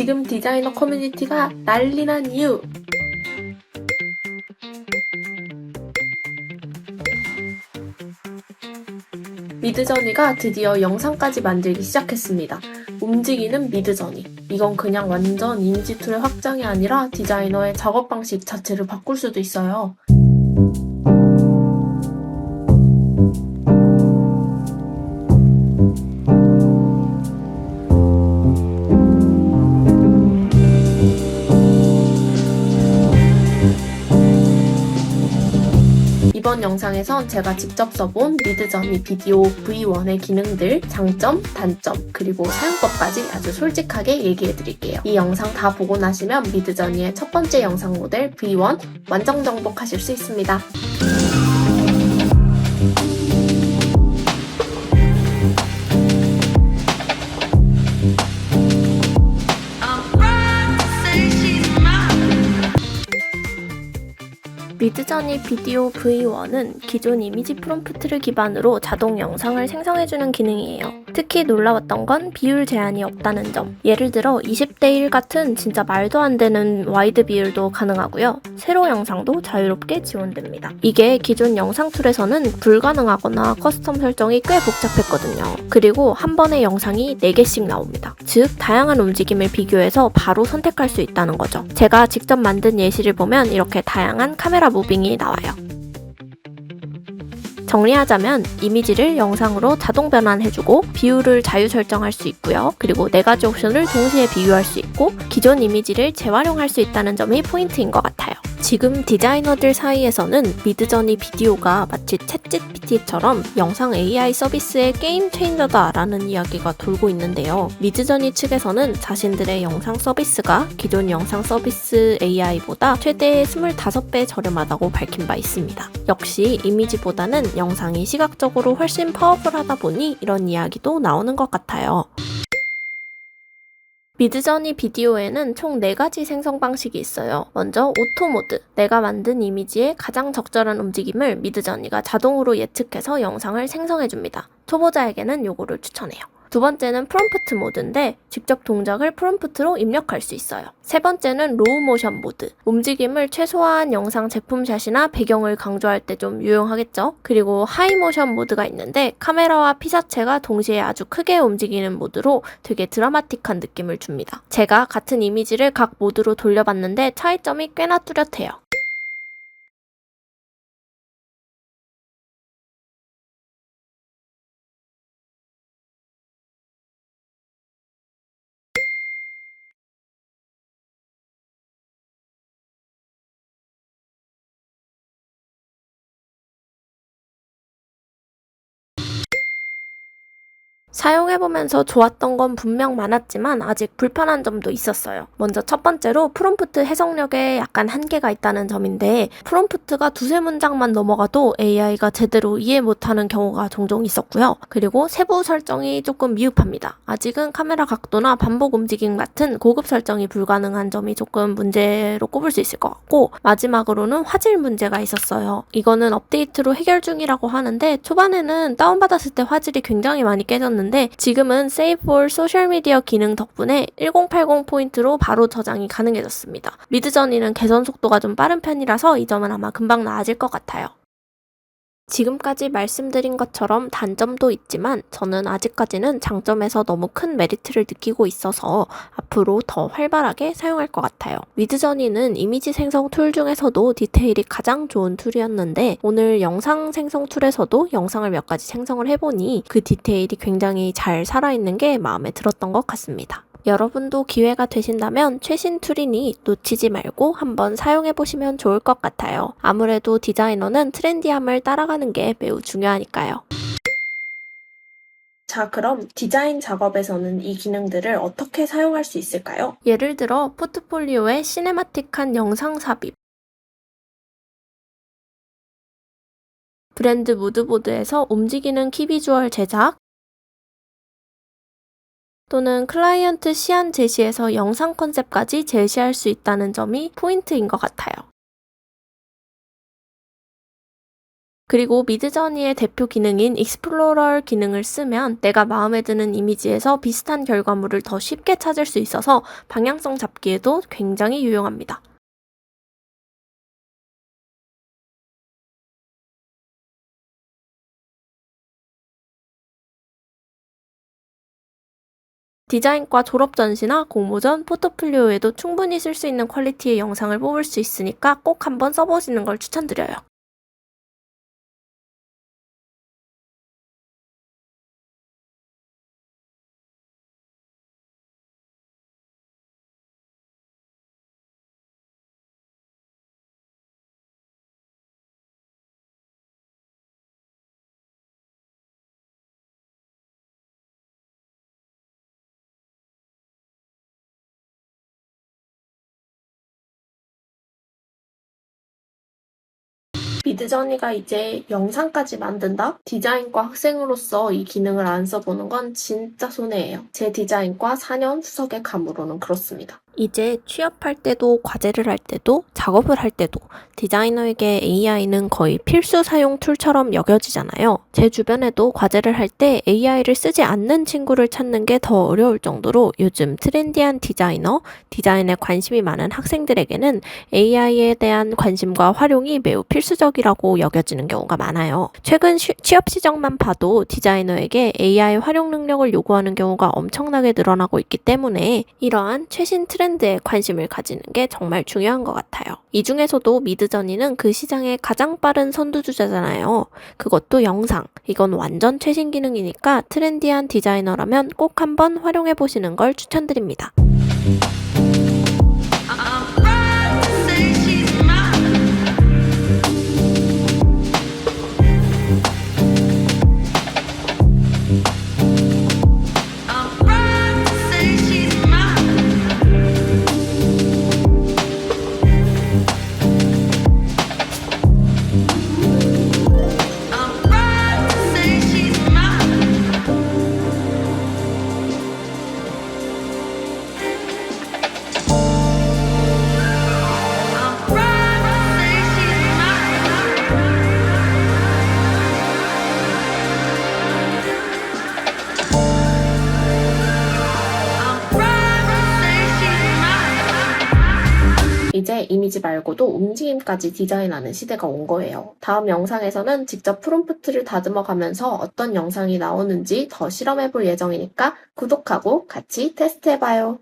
지금 디자이너 커뮤니티가 난리 난 이유. 미드저니가 드디어 영상까지 만들기 시작했습니다. 움직이는 미드저니. 이건 그냥 완전 이미지 툴의 확장이 아니라 디자이너의 작업 방식 자체를 바꿀 수도 있어요. 영상에선 제가 직접 써본 미드저니 비디오 V1의 기능들, 장점, 단점, 그리고 사용법까지 아주 솔직하게 얘기해 드릴게요. 이 영상 다 보고 나시면 미드저니의 첫 번째 영상 모델 V1 완전 정복하실 수 있습니다. 미드저니 비디오 V1은 기존 이미지 프롬프트를 기반으로 자동 영상을 생성해주는 기능이에요. 특히 놀라웠던 건 비율 제한이 없다는 점. 예를 들어 20대 1 같은 진짜 말도 안 되는 와이드 비율도 가능하고요. 세로 영상도 자유롭게 지원됩니다. 이게 기존 영상 툴에서는 불가능하거나 커스텀 설정이 꽤 복잡했거든요. 그리고 한 번에 영상이 4개씩 나옵니다. 즉, 다양한 움직임을 비교해서 바로 선택할 수 있다는 거죠. 제가 직접 만든 예시를 보면 이렇게 다양한 카메라 무빙 이 나와요. 정리하자면 이미지를 영상으로 자동 변환해주고 비율을 자유 설정할 수 있고요. 그리고 네 가지 옵션을 동시에 비교할 수 있고 기존 이미지를 재활용할 수 있다는 점이 포인트인 것 같아요. 지금 디자이너들 사이에서는 미드저니 비디오가 마치 챗GPT처럼 영상 AI 서비스의 게임 체인저다라는 이야기가 돌고 있는데요. 미드저니 측에서는 자신들의 영상 서비스가 기존 영상 서비스 AI보다 최대 25배 저렴하다고 밝힌 바 있습니다. 역시 이미지보다는 영상이 시각적으로 훨씬 파워풀하다 보니 이런 이야기도 나오는 것 같아요. 미드저니 비디오에는 총 4가지 생성 방식이 있어요. 먼저 오토 모드. 내가 만든 이미지의 가장 적절한 움직임을 미드저니가 자동으로 예측해서 영상을 생성해줍니다. 초보자에게는 요거를 추천해요. 두 번째는 프롬프트 모드인데 직접 동작을 프롬프트로 입력할 수 있어요. 세 번째는 로우 모션 모드. 움직임을 최소화한 영상 제품샷이나 배경을 강조할 때 좀 유용하겠죠? 그리고 하이 모션 모드가 있는데 카메라와 피사체가 동시에 아주 크게 움직이는 모드로 되게 드라마틱한 느낌을 줍니다. 제가 같은 이미지를 각 모드로 돌려봤는데 차이점이 꽤나 뚜렷해요. 사용해보면서 좋았던 건 분명 많았지만 아직 불편한 점도 있었어요. 먼저 첫 번째로 프롬프트 해석력에 약간 한계가 있다는 점인데 프롬프트가 두세 문장만 넘어가도 AI가 제대로 이해 못하는 경우가 종종 있었고요. 그리고 세부 설정이 조금 미흡합니다. 아직은 카메라 각도나 반복 움직임 같은 고급 설정이 불가능한 점이 조금 문제로 꼽을 수 있을 것 같고 마지막으로는 화질 문제가 있었어요. 이거는 업데이트로 해결 중이라고 하는데 초반에는 다운받았을 때 화질이 굉장히 많이 깨졌는데 지금은 Save for 소셜미디어 기능 덕분에 1080 포인트로 바로 저장이 가능해졌습니다. 미드저니는 개선 속도가 좀 빠른 편이라서 이 점은 아마 금방 나아질 것 같아요. 지금까지 말씀드린 것처럼 단점도 있지만 저는 아직까지는 장점에서 너무 큰 메리트를 느끼고 있어서 앞으로 더 활발하게 사용할 것 같아요. 미드저니는 이미지 생성 툴 중에서도 디테일이 가장 좋은 툴이었는데 오늘 영상 생성 툴에서도 영상을 몇 가지 생성을 해보니 그 디테일이 굉장히 잘 살아있는 게 마음에 들었던 것 같습니다. 여러분도 기회가 되신다면 최신 툴이니 놓치지 말고 한번 사용해 보시면 좋을 것 같아요. 아무래도 디자이너는 트렌디함을 따라가는 게 매우 중요하니까요. 자, 그럼 디자인 작업에서는 이 기능들을 어떻게 사용할 수 있을까요? 예를 들어 포트폴리오에 시네마틱한 영상 삽입, 브랜드 무드보드에서 움직이는 키비주얼 제작, 또는 클라이언트 시안 제시에서 영상 컨셉까지 제시할 수 있다는 점이 포인트인 것 같아요. 그리고 미드저니의 대표 기능인 익스플로러 기능을 쓰면 내가 마음에 드는 이미지에서 비슷한 결과물을 더 쉽게 찾을 수 있어서 방향성 잡기에도 굉장히 유용합니다. 디자인과 졸업 전시나 공모전, 포트폴리오에도 충분히 쓸 수 있는 퀄리티의 영상을 뽑을 수 있으니까 꼭 한번 써보시는 걸 추천드려요. 미드저니가 이제 영상까지 만든다? 디자인과 학생으로서 이 기능을 안 써보는 건 진짜 손해예요. 제 디자인과 4년 후석의 감으로는 그렇습니다. 이제 취업할 때도 과제를 할 때도 작업을 할 때도 디자이너에게 AI는 거의 필수 사용 툴처럼 여겨지잖아요. 제 주변에도 과제를 할 때 AI를 쓰지 않는 친구를 찾는 게 더 어려울 정도로 요즘 트렌디한 디자이너, 디자인에 관심이 많은 학생들에게는 AI에 대한 관심과 활용이 매우 필수적이라고 여겨지는 경우가 많아요. 최근 쉬- 취업 시정만 봐도 디자이너에게 AI 활용 능력을 요구하는 경우가 엄청나게 늘어나고 있기 때문에 이러한 최신 트렌드 에 관심을 가지는 게 정말 중요한 것 같아요. 이 중에서도 미드저니는 그 시장의 가장 빠른 선두주자잖아요. 그것도 영상. 이건 완전 최신 기능이니까 트렌디한 디자이너라면 꼭 한번 활용해 보시는 걸 추천드립니다. 이제 이미지 말고도 움직임까지 디자인하는 시대가 온 거예요. 다음 영상에서는 직접 프롬프트를 다듬어 가면서 어떤 영상이 나오는지 더 실험해 볼 예정이니까 구독하고 같이 테스트 해 봐요.